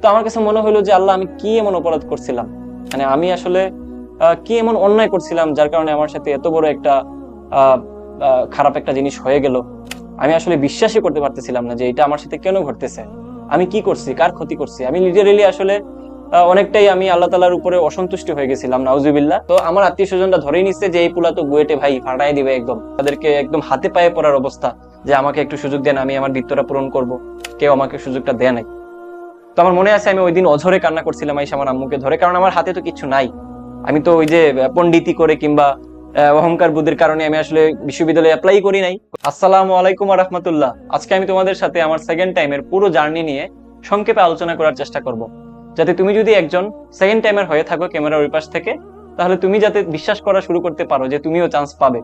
তো আমার কাছে মনে হলো যে আল্লাহ আমি কি এমন অপরাধ করছিলাম? মানে আমি আসলে কি এমন অন্যায় করছিলাম যার কারণে আমার সাথে এত বড় একটা খারাপ একটা জিনিস হয়ে গেল? আমি আসলে বিশ্বাসই করতে পারতেছিলাম না যে এটা আমার সাথে কেন ঘটতেছে? আমি কি করছি? কার ক্ষতি করছি? আমি লিটারেলি আসলে অনেকটাই আমি আল্লাহ তালার উপরে অসন্তুষ্টি হয়ে গেছিলাম, নাউজুবিল্লাহ। তো আমার আত্মীয় স্বজনরা ধরেই নিচ্ছে যে এই পুলা তো বুয়েটে ভাই ফাটাই দিবে একদম। তাদেরকে একদম হাতে পায়ে পড়ার অবস্থা যে আমাকে একটু সুযোগ দেন, আমি আমার বৃত্তটা পূরণ করব। কেউ আমাকে সুযোগটা দেয় নাই। তো আমার মনে আছে আমি ওই দিন অঝরে কান্না করছিলাম আইসা আমার আম্মুকে ধরে কারণ আমার হাতে তো কিছু নাই। আমি তো ওই যে আহ, পণ্ডিতি করে কিংবা অহংকার বুদ্ধির কারণে আমি আসলে বিশ্ববিদ্যালয়ে অ্যাপ্লাই করি নাই। আসসালামু আলাইকুম রহমতুল্লাহ। আজকে আমি তোমাদের সাথে আমার সেকেন্ড টাইমের পুরো জার্নি নিয়ে সংক্ষেপে আলোচনা করার চেষ্টা করব। যাতে তুমি যদি একজন সেকেন্ড টাইমের হয়ে থাকো ক্যামেরার ওই পাশ থেকে তাহলে তুমি যাতে বিশ্বাস করা শুরু করতে পারো যে তুমিও চান্স পাবে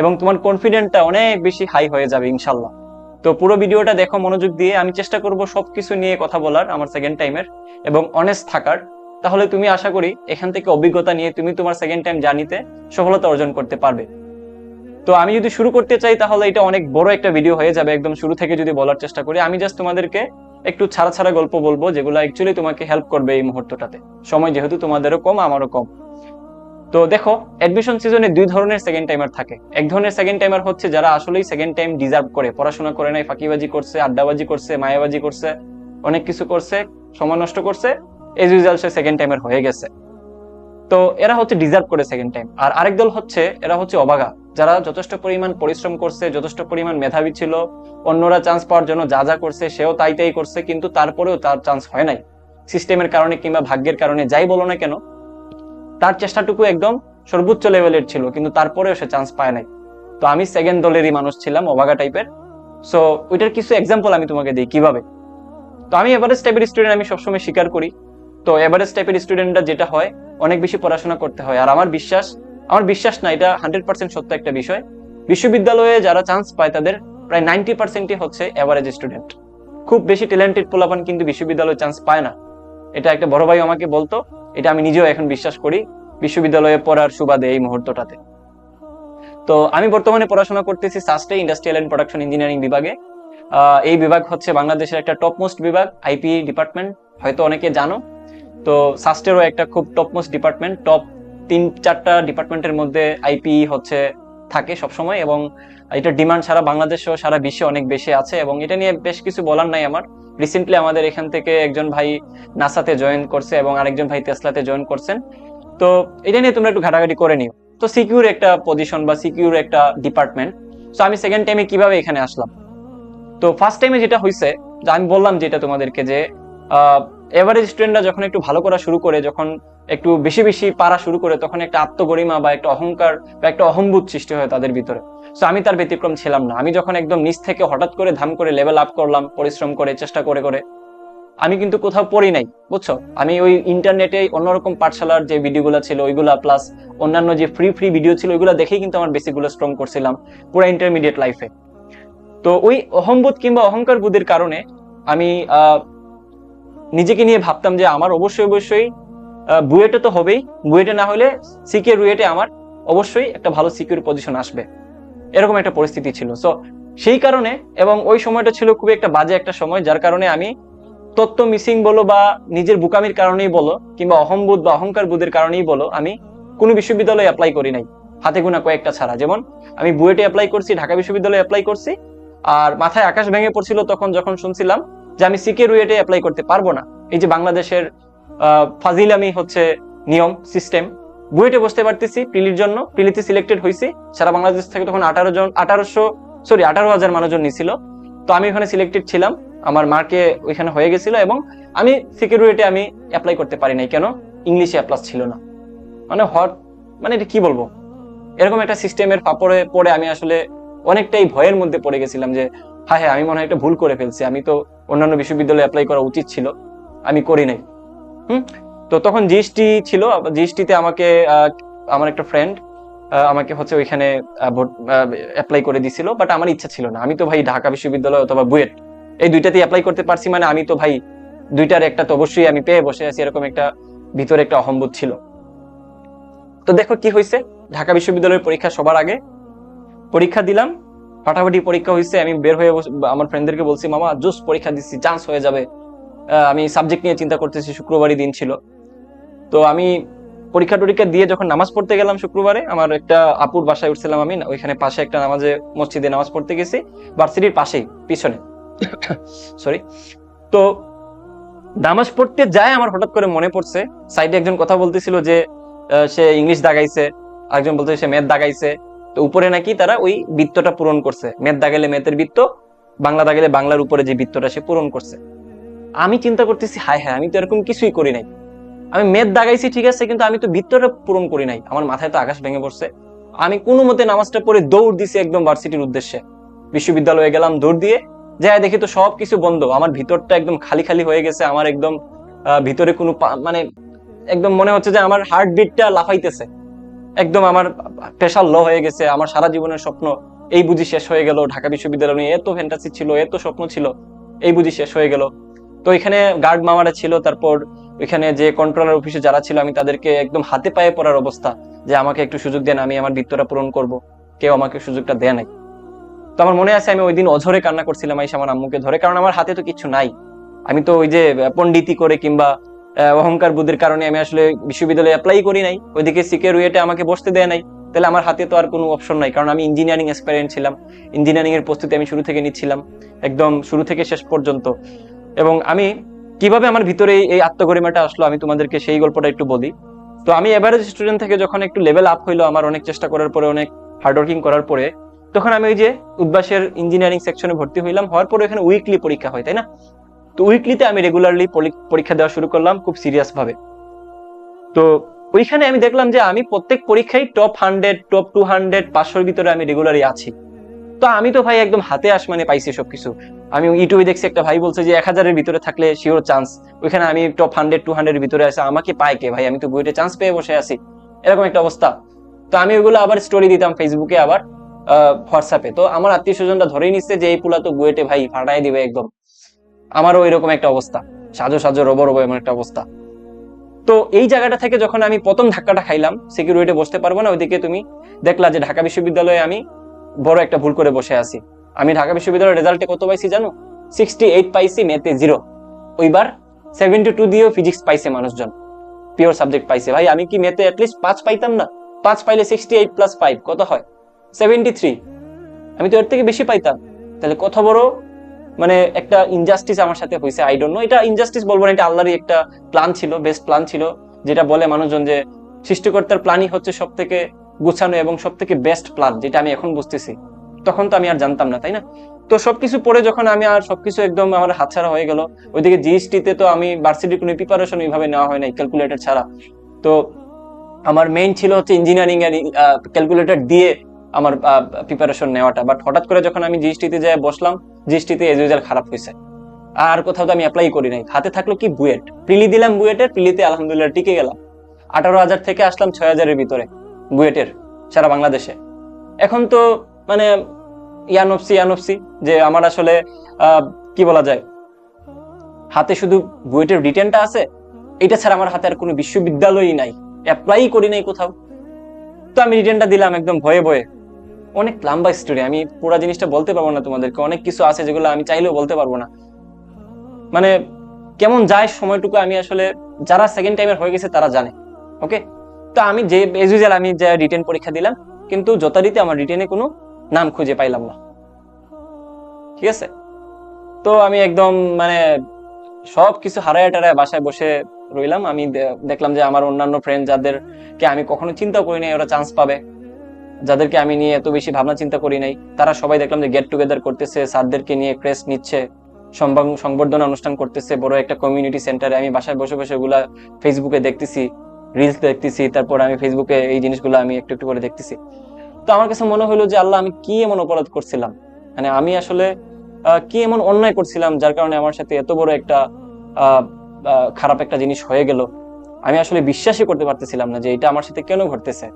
এবং তোমার কনফিডেন্টটা অনেক বেশি হাই হয়ে যাবে ইনশাল্লাহ। তো পুরো ভিডিওটা দেখো মনোযোগ দিয়ে। আমি চেষ্টা করব সবকিছু নিয়ে কথা বলার আমার সেকেন্ড টাইমের এবং অনেস্ট থাকার। তাহলে তুমি আশা করি এখান থেকে অভিজ্ঞতা নিয়ে তুমি তোমার সেকেন্ড টাইম জানিতে সফলতা অর্জন করতে পারবে। তো আমি যদি শুরু করতে চাই, তাহলে এটা অনেক বড় একটা ভিডিও হয়ে যাবে একদম শুরু থেকে যদি বলার চেষ্টা করি। আমি জাস্ট তোমাদেরকে একটু ছাড়া ছাড়া গল্প বলব, যেগুলো অ্যাকচুয়ালি তোমাকে হেল্প করবে এই মুহূর্তটাতে। সময় যেহেতু তোমাদেরও কম, আমারও কম। তো দেখো অ্যাডমিশন সিজনে দুই ধরনের সেকেন্ড টাইমার থাকে। এক ধরনের সেকেন্ড টাইমার হচ্ছে যারা আসলেই সেকেন্ড টাইম ডিজার্ভ করে, পড়াশোনা করে নাই, ফাঁকিবাজি করছে, আড্ডাবাজি করছে, মায়াবাজি করছে, অনেক কিছু করছে, সময় নষ্ট করছে এজ ইউজাল সে সেকেন্ড টাইমের হয়ে গেছে। তো এরা হচ্ছে ডিজার্ভ করে সেকেন্ড টাইম আর আরেক দল হচ্ছে, এরা হচ্ছে অবাগা। যারা যথেষ্ট পরিমাণ পরিশ্রম করছে, যথেষ্ট পরিমাণ মেধাবী ছিল, অন্যরা চান্স পাওয়ার জন্য যা যা করছে, সেও তাই তাই করছে, কিন্তু তারপরেও তার চান্স হয় নাই। সিস্টেমের কারণে কিংবা ভাগ্যের কারণে, যাই বলো না কেন তার চেষ্টাটুকু একদম সর্বোচ্চ লেভেলের ছিল, কিন্তু তারপরেও সে চান্স পায় নাই। তো আমি সেকেন্ড দলেরই মানুষ ছিলাম অবাগা টাইপের সো ওইটার কিছু এক্সাম্পল আমি তোমাকে দিই কীভাবে। তো আমি এভারেজ টাইপের স্টুডেন্ট আমি সবসময় স্বীকার করি। তো এভারেজ টাইপের স্টুডেন্টরা যেটা হয়, অনেক বেশি পড়াশোনা করতে হয়। আর আমার বিশ্বাস আমার বিশ্বাস না, এটা হান্ড্রেড পার্সেন্ট সত্য একটা বিষয়। বিশ্ববিদ্যালয়ে যারা চান্স পায়, তাদের প্রায় নাইনটি পার্সেন্টই হচ্ছে এভারেজ স্টুডেন্ট খুব বেশি ট্যালেন্টেড পোলাপান কিন্তু বিশ্ববিদ্যালয়ে চান্স পায় না। এটা একটা বড় ভাই আমাকে বলতো এটা আমি নিজেও এখন বিশ্বাস করি, বিশ্ববিদ্যালয়ে পড়ার সুবাদে এই মুহূর্তটাতে। তো আমি বর্তমানে পড়াশোনা করতেছি সাস্টে ইন্ডাস্ট্রিয়াল এন্ড প্রোডাকশন ইঞ্জিনিয়ারিং বিভাগে। এই বিভাগ হচ্ছে বাংলাদেশের একটা টপ মোস্ট বিভাগ আইপি ডিপার্টমেন্ট হয়তো অনেকে জানো। তো সাস্টেরও একটা খুব টপ মোস্ট ডিপার্টমেন্ট টপ তিন, চারটা ডিপার্টমেন্টের মধ্যে আইপি হচ্ছে, থাকে সবসময় এবং এটা ডিমান্ড সারা বাংলাদেশ সারা বিশ্বে অনেক বেশি আছে এবং এটা নিয়ে বেশ কিছু বলার নাই আমার। রিসেন্টলি আমাদের এখান থেকে একজন ভাই নাসাতে জয়েন করছে এবং আরেকজন ভাই তেসলাতে জয়েন করছেন। তো এটা নিয়ে তোমরা একটু ঘাটাঘাটি করে নিও। তো সিকিউর একটা পজিশন বা সিকিউর একটা ডিপার্টমেন্ট তো আমি সেকেন্ড টাইমে কীভাবে এখানে আসলাম? তো ফার্স্ট টাইমে যেটা হয়েছে আমি বললাম যেটা তোমাদেরকে যে এভারেজ স্টুডেন্টরা যখন একটু ভালো করা শুরু করে, যখন একটু বেশি বেশি পারা শুরু করে, তখন একটা আত্মগরিমা বা একটা অহংকার বা একটা অহম্বুত সৃষ্টি হয় তাদের ভিতরে। তো আমি তার ব্যতিক্রম ছিলাম না। আমি যখন একদম নিচ থেকে হঠাৎ করে ধাম করে লেভেল আপ করলাম, পরিশ্রম করে, চেষ্টা করে করে, আমি কিন্তু কোথাও পড়ি নাই, বুঝছ? আমি ওই ইন্টারনেটে অন্যরকম পাঠশালার যে ভিডিওগুলো ছিল, ওইগুলা প্লাস অন্যান্য যে ফ্রি ফ্রি ভিডিও ছিল, ওইগুলো দেখেই কিন্তু আমার বেসিকগুলো স্ট্রং করছিলাম পুরো ইন্টারমিডিয়েট লাইফে তো ওই অহম্বোধ কিংবা অহংকার বুদ্ধির কারণে আমি নিজেকে নিয়ে ভাবতাম যে আমার অবশ্যই অবশ্যই বুয়েটে তো হবেই। বুয়েটে না হলে সিকে রুয়েটে আমার অবশ্যই একটা ভালো সিকিউর পজিশন আসবে। এরকম একটা পরিস্থিতি ছিল। সো সেই কারণে এবং ওই সময়টা ছিল খুবই একটা বাজে একটা সময়, যার কারণে আমি তত্ত্ব মিসিং বলো বা নিজের বুকামির কারণেই বলো, কিংবা অহম্বোধ বা অহংকার বোধের কারণেই বলো, আমি কোনো বিশ্ববিদ্যালয়ে অ্যাপ্লাই করি নাই। হাতে গোনা কয়েকটা ছাড়া। যেমন, আমি বুয়েটে অ্যাপ্লাই করছি, ঢাকা বিশ্ববিদ্যালয়ে অ্যাপ্লাই করছি, আর মাথায় আকাশ ভেঙে পড়ছিল তখন যখন শুনছিলাম যে আমি সিকে রুয়েটে অ্যাপ্লাই করতে পারব না। এই যে বাংলাদেশের ফাজিলামি হচ্ছে নিয়ম সিস্টেম বুয়েটে বসতে পারতেছি প্রিলির জন্য প্রিলিতে সিলেক্টেড হয়েছি সারা বাংলাদেশ থেকে তখন আঠারো জন, আঠারোশো সরি আঠারো হাজার মানুষজন নিছিল। তো আমি ওখানে সিলেক্টেড ছিলাম, আমার মার্কে ওইখানে হয়ে গেছিল এবং আমি সিকিউরিটি আমি অ্যাপ্লাই করতে পারি নাই কেন? ইংলিশে অ্যাপ্লাস ছিল না। মানে হট মানে এটা কি বলব? এরকম একটা সিস্টেমের পাপড়ে পড়ে আমি আসলে অনেকটাই ভয়ের মধ্যে পড়ে গেছিলাম যে হ্যাঁ হ্যাঁ আমি মনে হয় একটা ভুল করে ফেলছি। আমি তো অন্যান্য বিশ্ববিদ্যালয়ে অ্যাপ্লাই করা উচিত ছিল। আমি করি নাই। হুম? তো তখন জিএসটি ছিল। জিএসটিতে আমাকে আমার একটা ফ্রেন্ড আমাকে হচ্ছে ওইখানে অ্যাপ্লাই করে দিছিল বাট আমার ইচ্ছা ছিল না। আমি তো ভাই ঢাকা বিশ্ববিদ্যালয় অথবা বুয়েট, এই দুইটাতেই অ্যাপ্লাই করতে পারছি মানে আমি তো ভাই দুইটার একটা তো অবশ্যই আমি পেয়ে বসে আছি, এরকম একটা ভিতরে একটা অহম্বোধ ছিল। তো দেখো কি হয়েছে ঢাকা বিশ্ববিদ্যালয়ের পরীক্ষা সবার আগে। পরীক্ষা দিলাম। ফাটাফাটি পরীক্ষা হয়েছে আমি বের হয়ে আমার ফ্রেন্ডদেরকে বলছি, মামা জোস পরীক্ষা দিচ্ছি চান্স হয়ে যাবে। আমি সাবজেক্ট নিয়ে চিন্তা করতেছি, শুক্রবারই দিন ছিল। তো আমি পরীক্ষা টরীক্ষা দিয়ে যখন নামাজ পড়তে গেলাম শুক্রবারে, আমার একটা আপুর বাসায় উঠছিলাম আমি, ওইখানে পাশে একটা নামাজে, মসজিদে নামাজ পড়তে গেছি ভার্সিটির পাশেই, পিছনে। সরি তো নামাজ পড়তে যায় আমার হঠাৎ করে মনে পড়ছে সাইডে একজন কথা বলতেছিল যে সে ইংলিশ দাগাইছে একজন বলতে সে ম্যাথ দাগাইছে। তো উপরে নাকি তারা ওই বৃত্তটা পূরণ করছে। ম্যাথ দাগাইলে ম্যাথের বৃত্ত, বাংলা দাগাইলে বাংলার উপরে যে বৃত্তটা সে পূরণ করছে। আমি চিন্তা করতেছি, হায় হায়, আমি তো এরকম কিছুই করি নাই। আমি মেদ দাগাইছি, ঠিক আছে, কিন্তু আমি তো ভিতরটা পূরণ করি নাই। আমার মাথায় তো আকাশ ভেঙে পড়ছে। আমি কোনো মতে নামাজটা পড়ে দৌড় দিছি একদম ভার্সিটির উদ্দেশ্যে। বিশ্ববিদ্যালয়ে গেলাম, দৌড় দিয়ে যাই দেখি তো সব কিছু বন্ধ। আমার ভিতরটা একদম খালি খালি হয়ে গেছে, আমার একদম ভিতরে কোনো মানে একদম মনে হচ্ছে যে আমার হার্ট বিটটা লাফাইতেছে। একদম আমার প্রেশার লো হয়ে গেছে আমার সারা জীবনের স্বপ্ন এই বুঝি শেষ হয়ে গেল। ঢাকা বিশ্ববিদ্যালয় নিয়ে এত ফ্যান্টাসি ছিল এত স্বপ্ন ছিল এই বুঝি শেষ হয়ে গেল। তো এখানে গার্ড মামারা ছিল তারপর ওইখানে যে কন্ট্রোলার অফিসে যারা ছিল আমি তাদেরকে একদম হাতে পায়ে পড়ার অবস্থা যে আমাকে একটু সুযোগ দেন আমি আমার বৃত্তটা পূরণ করব। কেউ আমাকে সুযোগটা দেয় নাই। তো আমার মনে আছে আমি ওই দিন অঝরে কান্না করছিলাম আইসা আমার আম্মুকে ধরে কারণ আমার হাতে তো কিছু নাই। আমি তো ওই যে আহ, পণ্ডিতি করে কিংবা অহংকার বুদ্ধির কারণে আমি আসলে বিশ্ববিদ্যালয়ে অ্যাপ্লাই করি নাই। ওইদিকে সিকের ওয়েটে আমাকে বসতে দেয় নাই। তাহলে আমার হাতে তো আর কোনো অপশন নাই, কারণ আমি ইঞ্জিনিয়ারিং এক্সপেরিয়েন্স ছিলাম। ইঞ্জিনিয়ারিং এর প্রস্তুতি আমি শুরু থেকে নিচ্ছিলাম, একদম শুরু থেকে শেষ পর্যন্ত। এবং আমি কীভাবে আমার ভিতরে এই আত্মগরিমাটা আসলো আমি তোমাদেরকে সেই গল্পটা একটু বলি। তো আমি এভারেজ স্টুডেন্ট থেকে যখন একটু লেভেল আপ হইল আমার অনেক চেষ্টা করার পরে, অনেক হার্ডওয়ার্কিং করার পরে, তখন আমি ওই যে উদ্বাসের ইঞ্জিনিয়ারিং সেকশনে ভর্তি হইলাম। হওয়ার পরে এখানে উইকলি পরীক্ষা হয়, তাই না? তো উইকলিতে আমি রেগুলারলি পরীক্ষা দেওয়া শুরু করলাম খুব সিরিয়াস ভাবে তো ওইখানে আমি দেখলাম যে আমি প্রত্যেক পরীক্ষায় top hundred top two hundred পাঁচশোর ভিতরে আমি রেগুলারই আছি। তো আমি তো ভাই একদম হাতে আসমানে পাইছি সবকিছু। আমি ইউটিউবে দেখছি একটা ভাই বলছে যে এক হাজারের ভিতরে থাকলে শিওর চান্স ওইখানে আমি টপ হান্ড্রেড টু হান্ড্রেড ভিতরে আছে, আমাকে পায় কে ভাই? আমি তো বইটা চান্স পেয়ে বসে আছি। এরকম একটা অবস্থা। তো আমি ওইগুলো আবার স্টোরি দিতাম ফেসবুকে আবার হোয়াটসঅ্যাপে তো আমার আত্মীয় স্বজনরা ধরেই নিচ্ছে যে এই পুলা তো বুয়েটে ভাই ফাটাই দিবে একদম। আমারও এরকম একটা অবস্থা। সাজো সাজো, রবো রবো এমন একটা অবস্থা। তো এই জায়গাটা থেকে যখন আমি প্রথম ধাক্কাটা খাইলাম সিকিউরিটি বসতে পারব না, ওইদিকে তুমি দেখলা যে ঢাকা বিশ্ববিদ্যালয়ে আমি বড় একটা ভুল করে বসে আছি। আমি ঢাকা বিশ্ববিদ্যালয়ের রেজাল্টে কত পাইছি জানো? সিক্সটি এইট পাইছি মেতে জিরো ওইবার সেভেন্টি টু দিয়েও ফিজিক্স পাইছে মানুষজন। পিওর সাবজেক্ট পাইছে। ভাই, আমি কি মেতে অ্যাটলিস্ট পাঁচ পাইতাম না? পাঁচ পাইলে সিক্সটি এইট প্লাস ফাইভ কত হয়? সেভেন্টি থ্রি আমি তো এর থেকে বেশি পাইতাম। তাহলে কত বড় মানে একটা ইনজাস্টিস আমার সাথে হয়েছে আই ডোন্ট নো এটা ইনজাস্টিস বলব না, এটা আল্লাহরই একটা প্ল্যান ছিল বেস্ট প্ল্যান ছিল, যেটা বলে মানুষজন যে সৃষ্টিকর্তার প্ল্যানই হচ্ছে সব থেকে গুছানো এবং সব থেকে বেস্ট প্ল্যান যেটা আমি এখন বুঝতেছি। তখন তো আমি আর জানতাম না, তাই না? তো সবকিছু পরে যখন আমি আর সবকিছু একদম আমার হাতছাড়া হয়ে গেল, ওইদিকে জিএসটিতে তো আমি ভার্সিটির কোনো প্রিপারেশন ওইভাবে নেওয়া হয় নাই ক্যালকুলেটর ছাড়া। তো আমার মেইন ছিল হচ্ছে ইঞ্জিনিয়ারিং এর ক্যালকুলেটর দিয়ে আমার প্রিপারেশন নেওয়াটা। বাট হঠাৎ করে যখন আমি জিএসটিতে যাই বসলাম জিএসটিতে এজ ইউজাল খারাপ হয়েছে। আর কোথাও তো আমি অ্যাপ্লাই করি নাই। হাতে থাকল কি বুয়েট? প্রিলি দিলাম বুয়েটের, প্রিলিতে আলহামদুলিল্লাহ টিকে গেলাম। আঠারো হাজার থেকে আসলাম ছয় হাজারের ভিতরে বুয়েটের, সারা বাংলাদেশে। এখন তো মানে ইয়ানফসি ইয়ানফসি, যে আমার আসলে কি বলা যায়? হাতে শুধু বুয়েটের রিটেনটা আছে, এটা ছাড়া আমার হাতে আর কোনো বিশ্ববিদ্যালয়ই নাই। অ্যাপ্লাই করি নাই কোথাও। তো আমি রিটেনটা দিলাম একদম ভয়ে ভয়ে। অনেক লম্বা স্টোরি আমি পুরো জিনিসটা বলতে পারব না তোমাদেরকে। অনেক কিছু আছে যেগুলো আমি চাইলেও বলতে পারব না। মানে কেমন যায় সময়টুকু আমি আসলে, যারা সেকেন্ড টাইমের হয়ে গেছে তারা জানে ওকে তো আমি যে এজ ইউজুয়াল আমি যে রিটেন পরীক্ষা দিলাম, কিন্তু যথারীতি আমার রিটেনে কোনো নাম খুঁজে পাইলাম না। ঠিক আছে? তো আমি একদম মানে সব কিছু হারায় টারায় বাসায় বসে রইলাম। আমি দেখলাম যে আমার অন্যান্য ফ্রেন্ড যাদেরকে আমি কখনো চিন্তা করি নাই ওরা চান্স পাবে। যাদেরকে আমি নিয়ে এত বেশি ভাবনা চিন্তা করি নাই, তারা সবাই দেখলাম যে গেট টুগেদার করতেছে, স্যারদেরকে নিয়ে ক্রেস্ট নিচ্ছে সংবর্ধনা অনুষ্ঠান করতেছে, বড় একটা কমিউনিটি সেন্টারে আমি বাসায় বসে বসে ওগুলা ফেসবুকে দেখতেছি রিলস দেখতেছি, তারপর আমি ফেসবুকে এই জিনিসগুলো আমি একটু একটু করে দেখতেছি। তো আমার কাছে মনে হলো যে, আল্লাহ আমি কি এমন অপরাধ করছিলাম? মানে আমি আসলে কি এমন অন্যায় করছিলাম যার কারণে আমার সাথে এত বড় একটা খারাপ একটা জিনিস হয়ে গেল? আমি আসলে বিশ্বাসই করতে পারতেছিলাম না যে এটা আমার সাথে কেন ঘটতেছে।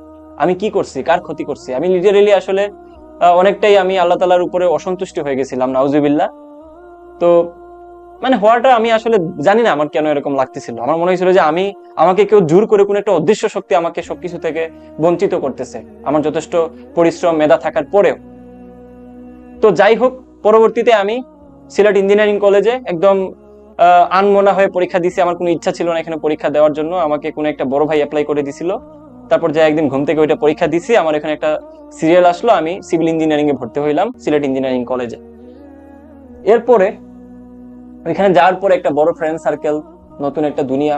আমি কি করছি? কার ক্ষতি করছি? আমি লিটারেলি আসলে অনেকটাই আমি আল্লাহ তালার উপরে অসন্তুষ্ট হয়ে গেছিলাম, নাউজুবিল্লাহ। তো মানে হওয়াটা আমি আসলে জানি না আমার কেন এরকম লাগতেছিল। আমার মনে হয়েছিল যে আমি, আমাকে কেউ জোর করে কোনো একটা অদৃশ্য শক্তি আমাকে সবকিছু থেকে বঞ্চিত করতেছে। আমার যথেষ্ট পরিশ্রম, মেধা থাকার পরেও। তো যাই হোক, পরবর্তীতে আমি সিলেট ইঞ্জিনিয়ারিং কলেজে একদম আনমনা হয়ে পরীক্ষা দিছি। আমার কোনো ইচ্ছা ছিল না এখানে পরীক্ষা দেওয়ার জন্য। আমাকে কোনো একটা বড় ভাই অ্যাপ্লাই করে দিছিল। তারপর যে একদিন ঘুম থেকে ওইটা পরীক্ষা দিছি, আমার এখানে একটা সিরিয়াল আসলো, আমি সিভিল ইঞ্জিনিয়ারিং এ ভর্তি হইলাম, সিলেট ইঞ্জিনিয়ারিং কলেজে এরপরে, ওইখানে যাওয়ার পরে একটা বড় ফ্রেন্ড সার্কেল নতুন একটা দুনিয়া,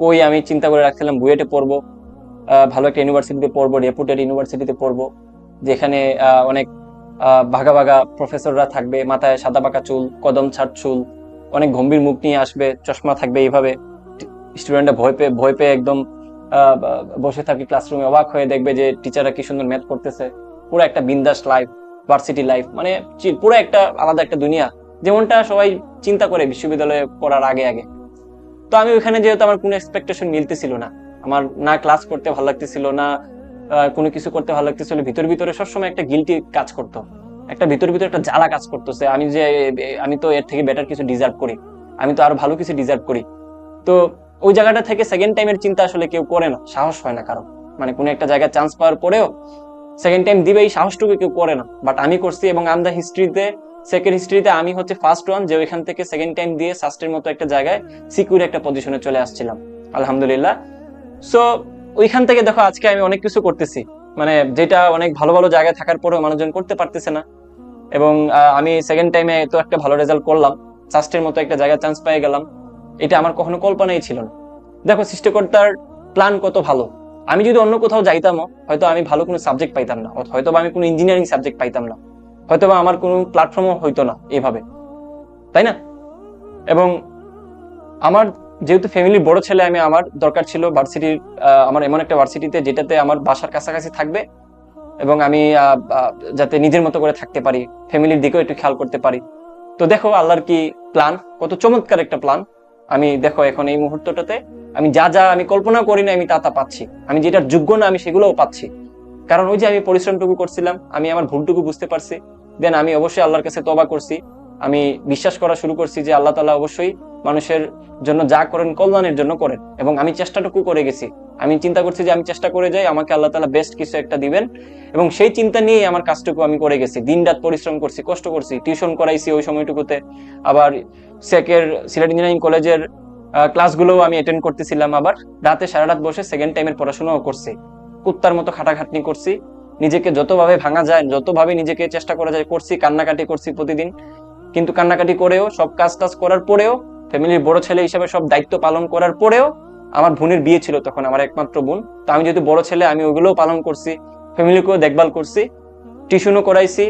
কই আমি চিন্তা করে রাখছিলাম, বুয়েটে পড়ব ভালো একটা ইউনিভার্সিটিতে পড়ব রেপুটেড ইউনিভার্সিটিতে পড়ব, যেখানে অনেক ভাগা ভাগা প্রফেসররা থাকবে, মাথায় সাদা পাকা চুল, কদম ছাট চুল, অনেক গম্ভীর মুখ নিয়ে আসবে, চশমা থাকবে এইভাবে স্টুডেন্টরা ভয় পেয়ে ভয় পেয়ে একদম বসে থাকি ক্লাসরুমে অবাক হয়ে দেখবে যে টিচাররা কি সুন্দর ম্যাথ করতেছে। পুরো একটা বিন্দাস লাইফ ভার্সিটি লাইফ মানে পুরো একটা আলাদা একটা দুনিয়া। যেমনটা সবাই চিন্তা করে বিশ্ববিদ্যালয়ে পড়ার আগে আগে। তো আমি ওখানে যেহেতু আমার কোনো এক্সপেকটেশন মিলতেছিল না। আমার না ক্লাস করতে ভালো লাগতেছিল, না কোনো কিছু করতে ভালো লাগতেছিল, ভিতর ভিতরে সবসময় একটা গিলটি কাজ করতো। একটা ভিতর ভিতরে একটা জ্বালা কাজ করতেছে। আমি যে আমি তো এর থেকে বেটার কিছু ডিজার্ভ করি। আমি তো আরও ভালো কিছু ডিজার্ভ করি। তো ওই জায়গাটা থেকে সেকেন্ড টাইমের চিন্তা আসলে কেউ করে না, সাহস হয় না কারও। মানে কোনো একটা জায়গায় চান্স পাওয়ার পরেও সেকেন্ড টাইম দিবে এই সাহসটুকু কেউ করে না। বাট আমি করছি এবং আম দ্য হিস্ট্রিতে সেকেন্ড হিস্ট্রিতে আমি হচ্ছে ফার্স্ট ওয়ান যে ওইখান থেকে সেকেন্ড টাইম দিয়ে সাস্টের মতো একটা জায়গায় সিকিউর একটা পজিশনে চলে আসছিলাম। আলহামদুলিল্লাহ। সো ওইখান থেকে দেখো আজকে আমি অনেক কিছু করতেছি। মানে যেটা অনেক ভালো ভালো জায়গায় থাকার পরেও মানুষজন করতে পারতেছে না। এবং আমি সেকেন্ড টাইমে এত একটা ভালো রেজাল্ট করলাম। সাস্টের মতো একটা জায়গায় চান্স পেয়ে গেলাম। এটা আমার কখনো কল্পনাই ছিল না। দেখো, সৃষ্টিকর্তার প্ল্যান কত ভালো। আমি যদি অন্য কোথাও যাইতামও, হয়তো আমি ভালো কোনো সাবজেক্ট পাইতাম না হয়তো আমি কোনো ইঞ্জিনিয়ারিং সাবজেক্ট পাইতাম না হয়তো বা আমার কোনো প্ল্যাটফর্মও হইতো না এভাবে। তাই না? এবং আমার যেহেতু ফ্যামিলির বড় ছেলে, আমি আমার দরকার ছিল ভার্সিটির আমার এমন একটা ভার্সিটিতে যেটাতে আমার বাসার কাছাকাছি থাকবে এবং আমি যাতে নিজের মতো করে থাকতে পারি ফ্যামিলির দিকেও একটু খেয়াল করতে পারি। তো দেখো, আল্লাহর কি প্ল্যান কত চমৎকার একটা প্ল্যান আমি দেখো এখন এই মুহূর্তটাতে আমি যা যা আমি কল্পনা করি না আমি তা তা পাচ্ছি। আমি যেটার যোগ্য না, আমি সেগুলোও পাচ্ছি। কারণ ওই যে আমি পরিশ্রমটুকু করছিলাম, আমি আমার ভুলটুকু বুঝতে পারছি। দেন আমি অবশ্যই আল্লাহর কাছে তবা করছি। আমি বিশ্বাস করা শুরু করছি যে আল্লাহ তালা অবশ্যই মানুষের জন্য যা করেন কল্যাণের জন্য করেন। এবং আমি চেষ্টাটুকু করে গেছি। আমি চিন্তা করছি যে আমি চেষ্টা করে যাই, আমাকে আল্লাহ তালা বেস্ট কিছু একটা দিবেন। এবং সেই চিন্তা নিয়েই আমার কাজটুকু আমি করে গেছি। দিন রাত পরিশ্রম করছি, কষ্ট করছি টিউশন করাইছি ওই সময়টুকুতে। আবার সেকের সিলেট ইঞ্জিনিয়ারিং কলেজের ক্লাসগুলোও আমি অ্যাটেন্ড করতেছিলাম আবার। রাতে সারা রাত বসে সেকেন্ড টাইমের পড়াশোনাও করছি। কুত্তার মতো খাটাখাটনি করছি। নিজেকে যতভাবে ভাঙা যায়, যতভাবে নিজেকে চেষ্টা করা যায়, করছি, কান্নাকাটি করছি প্রতিদিন। কিন্তু কান্নাকাটি করেও, সব কাজ টাজ করার পরেও ফ্যামিলির বড় ছেলে হিসেবে সব দায়িত্ব পালন করার পরেও আমার বোনের বিয়ে ছিল তখন, আমার একমাত্র বোন। তো আমি যেহেতু বড় ছেলে, আমি ওগুলোও পালন করছি ফ্যামিলিকেও দেখভাল করছি, টিউশনও করাইছি,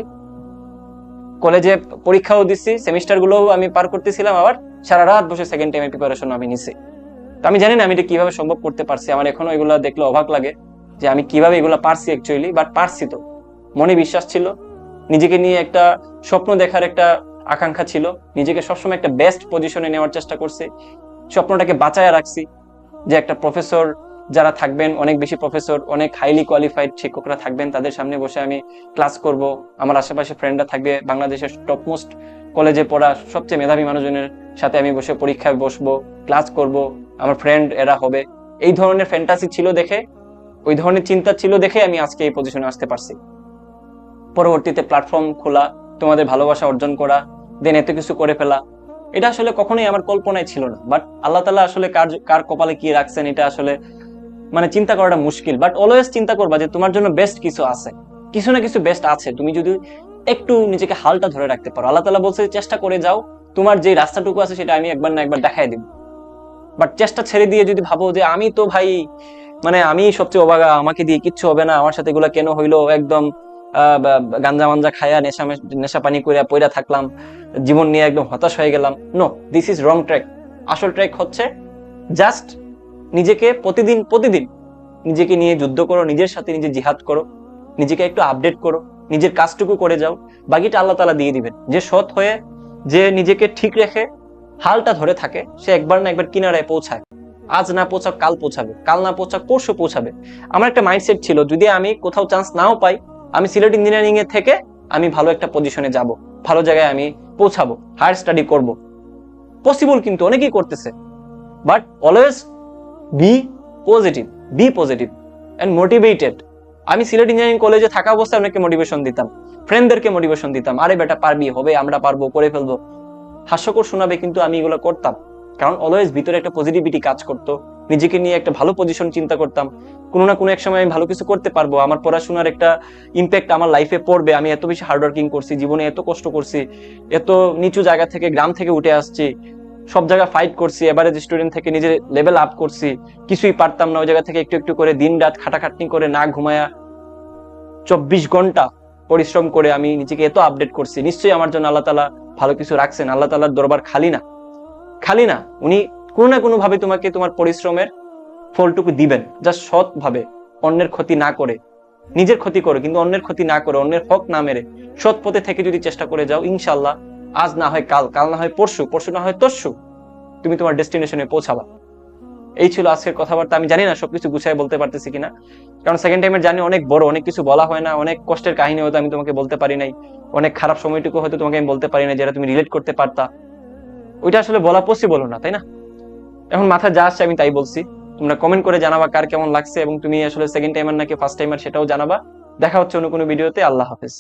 কলেজে পরীক্ষাও দিচ্ছি সেমিস্টার গুলোও আমি পার করতেছিলাম, আবার সারা রাত বসে সেকেন্ড টাইমের প্রিপারেশন আমি নিছি। তো আমি জানি না আমি এটা কীভাবে সম্ভব করতে পারছি, আমার এখনও এগুলো দেখলে অবাক লাগে যে আমি কীভাবে এগুলো পারছি অ্যাকচুয়ালি বাট পারছি তো। মনে বিশ্বাস ছিল, নিজেকে নিয়ে একটা স্বপ্ন দেখার একটা আকাঙ্ক্ষা ছিল। নিজেকে সবসময় একটা বেস্ট পজিশনে নেওয়ার চেষ্টা করছি। স্বপ্নটাকে বাঁচায় রাখছি যে একটা প্রফেসর যারা থাকবেন, অনেক বেশি প্রফেসর অনেক হাইলি কোয়ালিফাইড শিক্ষকরা থাকবেন, তাদের সামনে বসে আমি ক্লাস করব। আমার আশেপাশে ফ্রেন্ডরা থাকবে, বাংলাদেশের টপমোস্ট কলেজে পড়া সবচেয়ে মেধাবী মানুষজনের সাথে আমি বসে পরীক্ষায় বসবো ক্লাস করব, আমার ফ্রেন্ড এরা হবে। এই ধরনের ফ্যান্টাসি ছিল দেখে, ওই ধরনের চিন্তা ছিল দেখে আমি আজকে এই পজিশনে আসতে পারছি। পরবর্তীতে প্ল্যাটফর্ম খোলা, তোমাদের ভালোবাসা অর্জন করা দেন এত কিছু করে ফেলা। এটা আসলে কখনোই আমার কল্পনায় ছিল না। বাট আল্লাহ তালা আসলে কার কার কপালে কি রাখছেন এটা আসলে মানে চিন্তা করাটা মুশকিল। বাট অলওয়েজ চিন্তা করবা যে তোমার জন্য বেস্ট কিছু আছে। কিছু না কিছু বেস্ট আছে। তুমি যদি একটু নিজেকে হালটা ধরে রাখতে পারো। আল্লাহ তালা বলছে, চেষ্টা করে যাও। তোমার যে রাস্তাটুকু আছে সেটা আমি একবার না একবার দেখাই দিব। বাট চেষ্টা ছেড়ে দিয়ে যদি ভাবো যে আমি তো ভাই মানে আমি সবচেয়ে অবাগা, আমাকে দিয়ে কিচ্ছু হবে না, আমার সাথে এগুলা কেন হইল? একদম গাঞ্জা মাঞ্জা খায়া নেশা নেশা পানি করে পয়রা থাকলাম, জীবন নিয়ে একদম হতাশ হয়ে গেলাম। No this is wrong track আসল ট্র্যাক হচ্ছে জাস্ট নিজেকে প্রতিদিন প্রতিদিন নিজেকে নিয়ে যুদ্ধ করো, নিজের সাথে নিজে জিহাদ করো, নিজেকে একটু আপডেট করো, নিজের কাজটুকু করে যাও। বাকিটা আল্লাহ তালা দিয়ে দিবেন। যে সৎ হয়ে, যে নিজেকে ঠিক রেখে হালটা ধরে থাকে, সে একবার না একবার কিনারায় পৌঁছায়। আজ না পৌঁছাক, কাল পৌঁছাবে। কাল না পৌঁছাক, পরশু পৌঁছাবে। আমার একটা মাইন্ডসেট ছিল, যদি আমি কোথাও চান্স নাও পাই আমি সিলেট ইঞ্জিনিয়ারিং এর থেকে আমি ভালো একটা পজিশনে যাব, ভালো জায়গায় আমি পৌঁছাবো হায়ার স্টাডি করব। পসিবল কিন্তু অনেকেই করতেছে but always be positive be positive and motivated আমি সিলেট ইঞ্জিনিয়ারিং কলেজে থাকা অবস্থায় অনেককে মোটিভেশন দিতাম ফ্রেন্ডদেরকে মোটিভেশন দিতাম, আরে বেটা পারবি, হবে, আমরা পারব, করে ফেলব। হাস্যকর শোনাবে কিন্তু আমি এগুলো করতাম, কারণ অলওয়েজ ভিতরে একটা পজিটিভিটি কাজ করতো। নিজেকে নিয়ে একটা ভালো পজিশন চিন্তা করতাম। কোনো না কোনো এক সময় আমি ভালো কিছু করতে পারব। আমার পড়াশোনার একটা ইম্প্যাক্ট আমার লাইফে পড়বে। আমি এত বেশি হার্ডওয়ার্কিং করছি, জীবনে এত কষ্ট করছি, এত নিচু জায়গা থেকে, গ্রাম থেকে উঠে আসছি, সব জায়গায় ফাইট করছি এবারে স্টুডেন্ট থেকে নিজের লেভেল আপ করছি, কিছুই পারতাম না। ওই জায়গা থেকে একটু একটু করে দিন রাত খাটাখাটনি করে না ঘুমায়া চব্বিশ ঘণ্টা পরিশ্রম করে আমি নিজেকে এত আপডেট করছি। নিশ্চয়ই আমার জন্য আল্লাহ তালা ভালো কিছু রাখছেন। আল্লাহ তালার দরবার খালি না। খালি না। উনি কোনো না কোনো ভাবে তোমাকে তোমার পরিশ্রমের ফলটুকু দিবেন। যা সৎ ভাবে অন্যের ক্ষতি না করে। নিজের ক্ষতি করে, কিন্তু অন্যের ক্ষতি না করে, অন্যের হক না মেরে। সৎ পথে থেকে যদি চেষ্টা করে যাও ইনশাল্লাহ আজ না হয় কাল কাল না হয় পরশু পরশু না হয় তরশু, তুমি তোমার ডেস্টিনেশনে পৌঁছাবা। এই ছিল আজকের কথাবার্তা। আমি জানি না সবকিছু গুছাই বলতে পারতেছি কিনা। কারণ সেকেন্ড টাইমের জানি অনেক বড়, অনেক কিছু বলা হয় না, অনেক কষ্টের কাহিনী হয়তো আমি তোমাকে বলতে পারি নাই, অনেক খারাপ সময়টুকু হয়তো তোমাকে আমি বলতে পারি না যেটা তুমি রিলেট করতে পারতা। ওইটা আসলে বলা পসিবল না, তাই না? এখন মাথা যা আসছে আমি তাই বলছি। তোমরা কমেন্ট করে জানাবা কার কেমন লাগছে এবং তুমি আসলে সেকেন্ড টাইমার নাকি ফার্স্ট টাইমার সেটাও জানাবা। দেখা হচ্ছে অন্য কোনো ভিডিওতে আল্লাহ হাফেজ।